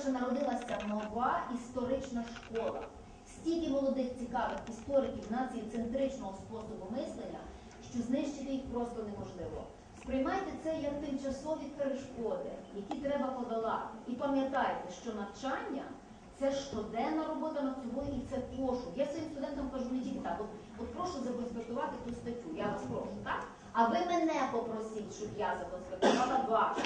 по-перше, народилася нова історична школа. Стільки молодих цікавих істориків націєцентричного способу мислення, що знищити їх просто неможливо. Сприймайте це як тимчасові перешкоди, які треба подолати. І пам'ятайте, що навчання це щоденна робота над собою і це пошук. Я своїм студентам кажу не тільки так, от, от прошу законспектувати ту статтю, я вас прошу, так? А ви мене попросіть, щоб я законспектувала вас.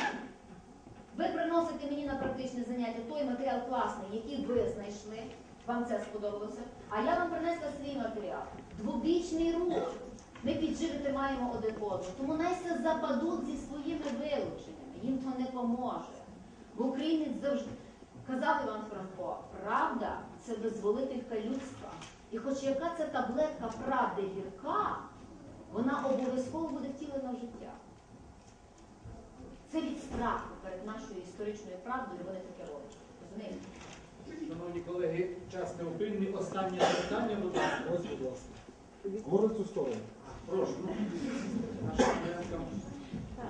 Ви приносите мені на практичне заняття той матеріал класний, який ви знайшли, вам це сподобалося, а я вам принесла свій матеріал. Двобічний рух. Ми підживити маємо один одного. Тому найся западуть зі своїми вилученнями. Їм то не поможе. В Україні завжди казав Іван Франко, правда це визволителька людства. І хоч яка це таблетка правди гірка, вона обов'язково буде нашою історичною правдою вони таке роблять. Розумієте? Шановні колеги, час неупинний. Останнє запитання, будь ласка. Ось, будь ласка. Говорить цю сторону. Прошу. Наша студентка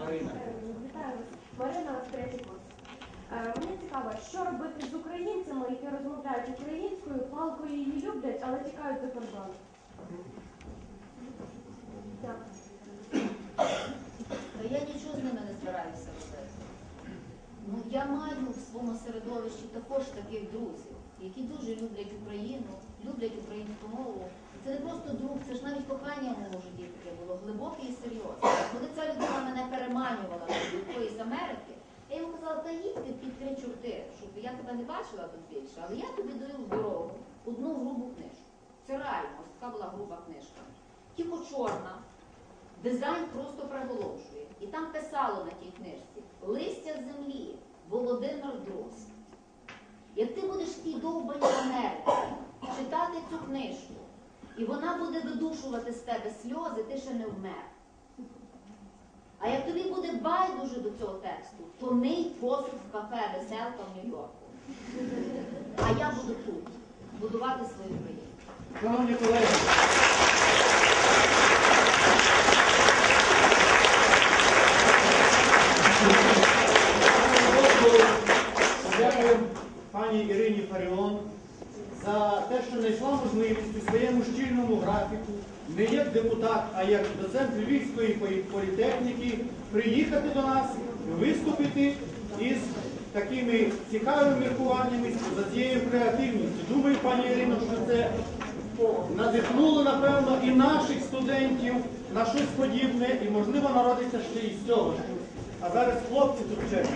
Марина. Вітаю вас. Марина, вас третій курс. Е, Мені цікаво, що робити з українцями, які розмовляють українською, палкою її люблять, але тікають за кордон. Дякую. Та я нічого з ними не збираюся робити. Ну, я маю в своєму середовищі також таких друзів, які дуже люблять Україну, люблять українську мову. Це не просто друг, це ж навіть кохання в моєму житті таке було глибоке і серйозне. Коли ця людина мене переманювала до якоїсь Америки, я йому казала, та їдь ти під три чорти, щоб я тебе не бачила тут більше, але я тобі даю в дорогу одну грубу книжку. Це реально, ось така була груба книжка. Тільки чорна, Дизайн просто приголомшує. І там писало на тій книжці Листя землі. Як ти будеш в тій довбаній Америці читати цю книжку, і вона буде видушувати з тебе сльози, ти ще не вмер. А як тобі буде байдуже до цього тексту, то мий посуд в кафе Веселка в Нью-Йорку. А я буду тут будувати свою країну. Шановні колеги, Дякую пані Ірині Фаріон за те, що знайшла можливість у своєму щільному графіку, не як депутат, а як доцент Львівської полі- політехніки, приїхати до нас, виступити із такими цікавими міркуваннями за цією креативністю. Думаю, пані Ірино, що це надихнуло, напевно, і наших студентів на щось подібне, і, можливо, народиться ще із цього. А зараз хлопці тут чекають.